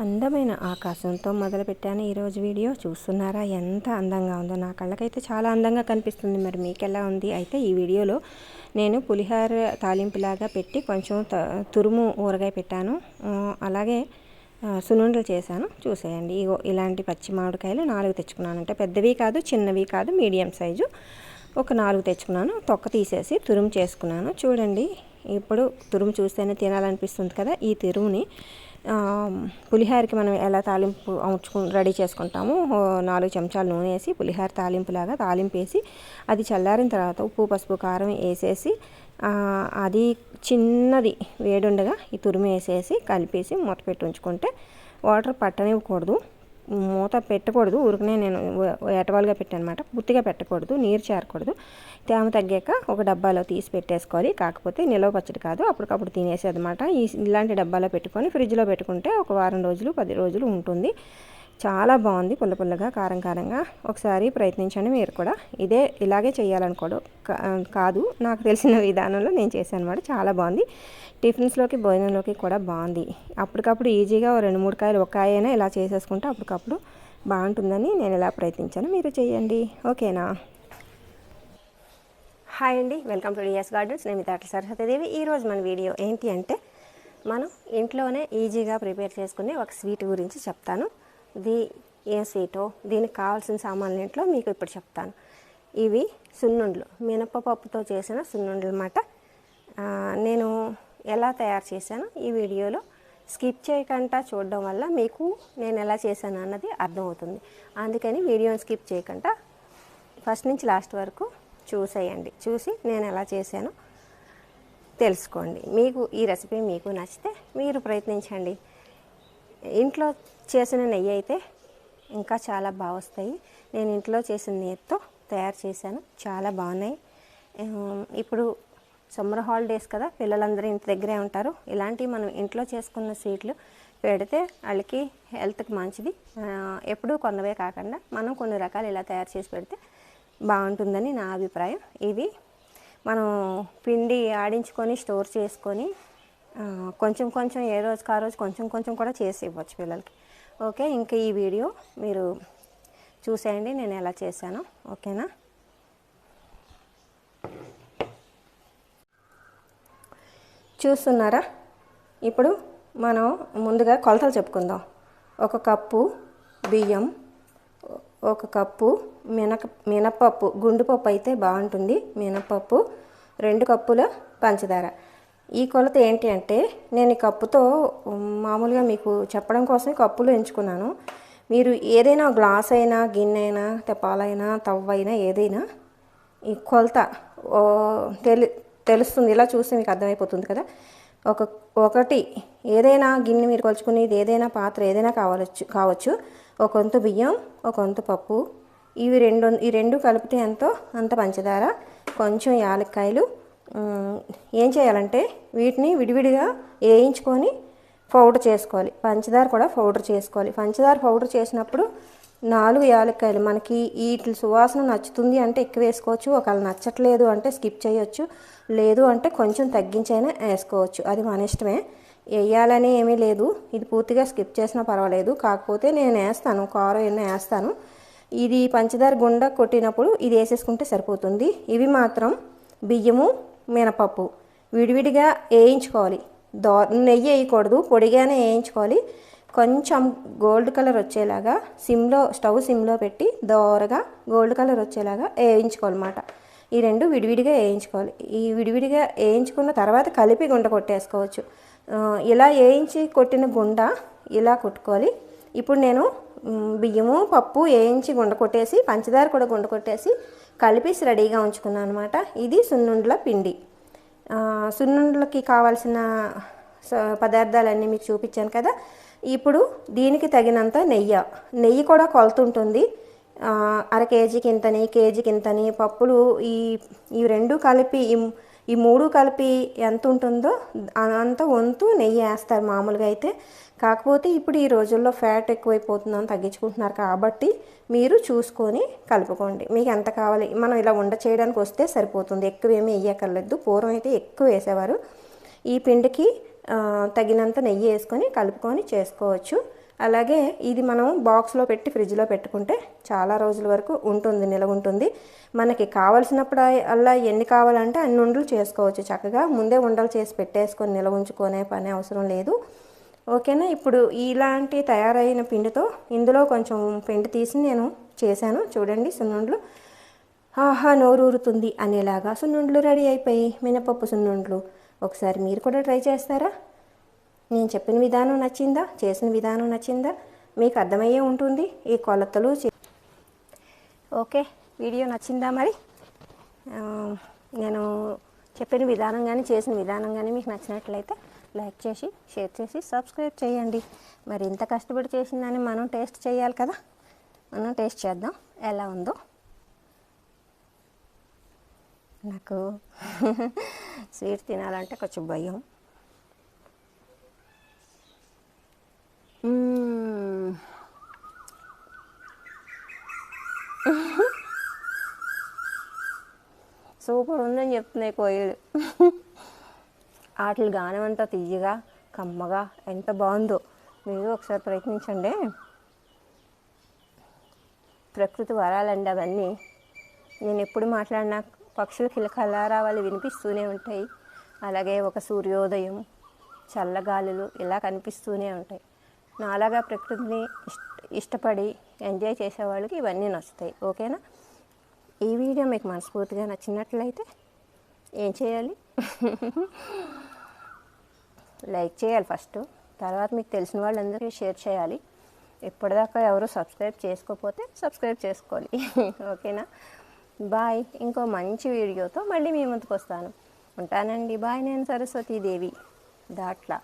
అందమైన ఆకాశంతో మొదలుపెట్టాను ఈరోజు వీడియో. చూస్తున్నారా? ఎంత అందంగా ఉందో. నా కళ్ళకైతే చాలా అందంగా కనిపిస్తుంది. మరి మీకు ఎలా ఉంది? అయితే ఈ వీడియోలో నేను పులిహార తాలింపులాగా పెట్టి కొంచెం త- తురుము ఊరగాయ పెట్టాను. అలాగే సున్నుండలు చేశాను. చూసేయండి. ఇగో ఇలాంటి పచ్చి మామిడికాయలు నాలుగు తెచ్చుకున్నాను. అంటే పెద్దవి కాదు చిన్నవి కాదు మీడియం సైజు. ఒక నాలుగు తెచ్చుకున్నాను. తొక్క తీసేసి తురుము చేసుకున్నాను. చూడండి. ఇప్పుడు తురుము చూస్తేనే తినాలనిపిస్తుంది కదా. ఈ తురుముని పులిహోరకి మనం ఎలా తాలింపు అముచుకు రెడీ చేసుకుంటాము నాలుగు చెంచాలు నూనె వేసి పులిహోర తాలింపులాగా తాలింపు వేసి అది చల్లారిన తర్వాత ఉప్పు పసుపు కారం వేసేసి అది చిన్నది వేడుండగా ఈ తురిమి వేసేసి కలిపేసి మూత పెట్టి ఉంచుకుంటే వాటర్ పట్టనివ్వకూడదు. మూత పెట్టకూడదు. ఊరికనే నేను ఎటవాలుగా పెట్టానమాట. పూర్తిగా పెట్టకూడదు. నీరు చేరకూడదు. తేమ తగ్గాక ఒక డబ్బాలో తీసి పెట్టేసుకోవాలి. కాకపోతే నిలవ పచ్చడి కాదు. అప్పటికప్పుడు తినేసేది అనమాట ఈ ఇలాంటి డబ్బాలో పెట్టుకొని ఫ్రిడ్జ్లో పెట్టుకుంటే ఒక వారం రోజులు పది రోజులు ఉంటుంది. చాలా బాగుంది పుల్ల పుల్లగా కారం కారంగా. ఒకసారి ప్రయత్నించండి మీరు కూడా. ఇదే ఇలాగే చేయాలనుకోడు కా- కాదు. నాకు తెలిసిన విధానంలో నేను చేశాను అనమాట చాలా బాగుంది. టిఫిన్స్లోకి భోజనంలోకి కూడా బాగుంది. అప్పటికప్పుడు ఈజీగా రెండు మూడు కాయలు ఒక కాయ అయినా ఇలా చేసేసుకుంటే అప్పటికప్పుడు బాగుంటుందని నేను ఇలా ప్రయత్నించాను. మీరు చేయండి. ఓకేనా? హాయ్ అండి. Welcome to DS gardens. నేను మీ సరస్వతీదేవి ఈరోజు మన వీడియో ఏంటి అంటే మనం ఇంట్లోనే ఈజీగా ప్రిపేర్ చేసుకునే ఒక స్వీట్ గురించి చెప్తాను. ఇది ఏ సీటో దీనికి కావాల్సిన సామాన్లు ఏంటో మీకు ఇప్పుడు చెప్తాను. ఇవి సున్నుండలు మినపపప్పుతో చేసిన సున్నుండలు అనమాట నేను ఎలా తయారు చేశానో ఈ వీడియోలో స్కిప్ చేయకుండా చూడడం వల్ల మీకు నేను ఎలా చేశాను అన్నది అర్థమవుతుంది. అందుకని వీడియోని స్కిప్ చేయకుండా ఫస్ట్ నుంచి లాస్ట్ వరకు చూసేయండి. చూసి నేను ఎలా చేశానో తెలుసుకోండి. మీకు ఈ రెసిపీ మీకు నచ్చితే మీరు ప్రయత్నించండి. ఇంట్లో చేసిన నెయ్యి అయితే ఇంకా చాలా బాగా వస్తాయి. నేను ఇంట్లో చేసిన నెయ్యితో తయారు చేశాను. చాలా బాగున్నాయి. ఇప్పుడు సమ్మర్ హాలిడేస్ కదా పిల్లలందరూ ఇంటి దగ్గరే ఉంటారు. ఇలాంటివి మనం ఇంట్లో చేసుకున్న స్వీట్లు పెడితే వాళ్ళకి హెల్త్కి మంచిది. ఎప్పుడూ కొన్నవే కాకుండా మనం కొన్ని రకాలు ఇలా తయారు చేసి పెడితే బాగుంటుందని నా అభిప్రాయం. ఇవి మనం పిండి ఆడించుకొని స్టోర్ చేసుకొని కొంచెం కొంచెం ఏ రోజుకి ఆ రోజు కొంచెం కొంచెం కూడా చేసి ఇవ్వచ్చు పిల్లలకి. ఓకే ఇంకా ఈ వీడియో మీరు చూసేయండి నేను ఎలా చేశానో. ఓకేనా? చూస్తున్నారా? ఇప్పుడు మనం ముందుగా కొలతలు చెప్పుకుందాం. ఒక కప్పు బియ్యం ఒక కప్పు మినక మినపప్పు గుండుపప్పు అయితే బాగుంటుంది. మినపప్పు రెండు కప్పుల పంచదార. ఈ కొలత ఏంటి అంటే నేను ఈ కప్పుతో మామూలుగా మీకు చెప్పడం కోసం కప్పులు ఎంచుకున్నాను. మీరు ఏదైనా గ్లాస్ అయినా గిన్నె అయినా తెప్పాలైనా తవ్వ అయినా ఏదైనా ఈ కొలత ఓ, తెలి తెలుస్తుంది. ఇలా చూస్తే మీకు అర్థమైపోతుంది కదా. ఒక ఒకటి ఏదైనా గిన్నె మీరు కొలుచుకునేది ఏదైనా పాత్ర ఏదైనా కావచ్చు కావచ్చు. ఒక వంత బియ్యం ఒక వంత పప్పు. ఇవి రెండు ఈ రెండు కలిపితే ఎంతో అంత పంచదార కొంచెం యాలక్కాయలు ఏం చేయాలంటే వీటిని విడివిడిగా వేయించుకొని పౌడర్ చేసుకోవాలి. పంచదార కూడా పౌడర్ చేసుకోవాలి. పంచదార పౌడర్ చేసినప్పుడు నాలుగు యాలక్కాయలు మనకి వీటి సువాసన నచ్చుతుంది అంటే ఎక్కువ వేసుకోవచ్చు. ఒకవేళ నచ్చట్లేదు అంటే స్కిప్ చేయొచ్చు. లేదు అంటే కొంచెం తగ్గించైనా వేసుకోవచ్చు. అది మన ఇష్టమే. వేయాలని ఏమీ లేదు. ఇది పూర్తిగా స్కిప్ చేసినా పర్వాలేదు. కాకపోతే నేను వేస్తాను. కారం ఎన్నో వేస్తాను. ఇది పంచదార గుండ కొట్టినప్పుడు ఇది వేసేసుకుంటే సరిపోతుంది. ఇవి మాత్రం బియ్యము మినపప్పు విడివిడిగా వేయించుకోవాలి. దో నెయ్యి వేయకూడదు పొడిగానే వేయించుకోవాలి. కొంచెం గోల్డ్ కలర్ వచ్చేలాగా సిమ్లో స్టవ్ సిమ్లో పెట్టి దోరగా గోల్డ్ కలర్ వచ్చేలాగా వేయించుకోవాలన్నమాట. ఈ రెండు విడివిడిగా వేయించుకోవాలి. ఈ విడివిడిగా వేయించుకున్న తర్వాత కలిపి గుండ కొట్టేసుకోవచ్చు. ఇలా వేయించి కొట్టిన గుండ ఇలా కొట్టుకోవాలి. ఇప్పుడు నేను బియ్యము పప్పు వేయించి గుండ కొట్టేసి పంచదార కూడా గుండ కొట్టేసి కలిపేసి రెడీగా ఉంచుకున్నాను అనమాట ఇది సున్నుండల పిండి. సున్నుండలకి కావాల్సిన స- పదార్థాలన్నీ మీకు చూపించాను కదా. ఇప్పుడు దీనికి తగినంత నెయ్యి. నెయ్యి కూడా కొలుతుంటుంది. అర కేజీకి ఇంతని కేజీకి ఇంతని పప్పులు ఈ ఈ రెండు కలిపి ఈ మూడు కలిపి ఎంత ఉంటుందో అంత వంతు నెయ్యి వేస్తారు మామూలుగా అయితే. కాకపోతే ఇప్పుడు ఈ రోజుల్లో ఫ్యాట్ ఎక్కువైపోతుందని తగ్గించుకుంటున్నారు కాబట్టి మీరు చూసుకొని కలుపుకోండి. మీకు ఎంత కావాలి? మనం ఇలా వండ చేయడానికి వస్తే సరిపోతుంది. ఎక్కువ ఏమీ వేయక్కర్లేదు. పూర్వం అయితే ఎక్కువ వేసేవారు. ఈ పిండికి తగినంత నెయ్యి వేసుకొని కలుపుకొని చేసుకోవచ్చు. అలాగే ఇది మనం బాక్స్లో పెట్టి ఫ్రిడ్జ్లో పెట్టుకుంటే చాలా రోజుల వరకు ఉంటుంది నిలవ ఉంటుంది. మనకి కావలసినప్పుడు అలా ఎన్ని కావాలంటే అన్ని ఉండలు చేసుకోవచ్చు. చక్కగా ముందే ఉండలు చేసి పెట్టేసుకొని నిలవ ఉంచుకునే పని అవసరం లేదు. ఓకేనా? ఇప్పుడు ఇలాంటి తయారైన పిండితో ఇందులో కొంచెం పిండి తీసి నేను చేశాను. చూడండి సున్నుండ్లు. ఆహా నోరూరుతుంది అనేలాగా సున్నుండ్లు రెడీ అయిపోయి మినపప్పు సున్నుండ్లు. ఒకసారి మీరు కూడా ట్రై చేస్తారా? నేను చెప్పిన విధానం నచ్చిందా? చేసిన విధానం నచ్చిందా? మీకు అర్థమయ్యే ఉంటుంది. ఈ కొలతలు ఓకే వీడియో నచ్చిందా మరి? నేను చెప్పిన విధానం కానీ చేసిన విధానం కానీ మీకు నచ్చినట్లయితే లైక్ చేసి షేర్ చేసి సబ్స్క్రైబ్ చేయండి. మరి ఇంత కష్టపడి చేసిందని మనం టేస్ట్ చేయాలి కదా? మనం టేస్ట్ చేద్దాం. ఎలా ఉందో? నాకు స్వీట్ తినాలంటే కొంచెం భయం. సూపర్ ఉందని చెప్తున్నాయి కోయిలు. వాటి గానం అంతా తీయగా కమ్మగా ఎంత బాగుందో. మీరు ఒకసారి ప్రయత్నించండి. ప్రకృతి వరాలండి అవన్నీ. నేను ఎప్పుడు మాట్లాడినా పక్షులు కిలకలారావాలు వినిపిస్తూనే ఉంటాయి. అలాగే ఒక సూర్యోదయం చల్లగాలులు ఇలా కనిపిస్తూనే ఉంటాయి. నాలాగా ప్రకృతిని ఇష్ట ఇష్టపడి ఎంజాయ్ చేసే వాళ్ళకి ఇవన్నీ నచ్చుతాయి. ఓకేనా? వీడియో మీకు మనస్ఫూర్తిగా నచ్చినట్లయితే ఏం చేయాలి? లైక్ చేయాలి ఫస్ట్. తర్వాత మీకు తెలిసిన వాళ్ళందరికీ షేర్ చేయాలి. ఇప్పటిదాకా ఎవరు సబ్స్క్రైబ్ చేసుకోకపోతే సబ్స్క్రైబ్ చేసుకోవాలి ఓకేనా? బాయ్. ఇంకో మంచి వీడియోతో మళ్ళీ మీ ముందుకు వస్తాను. ఉంటానండి. బాయ్. నేను సరస్వతీదేవి. దాట్లా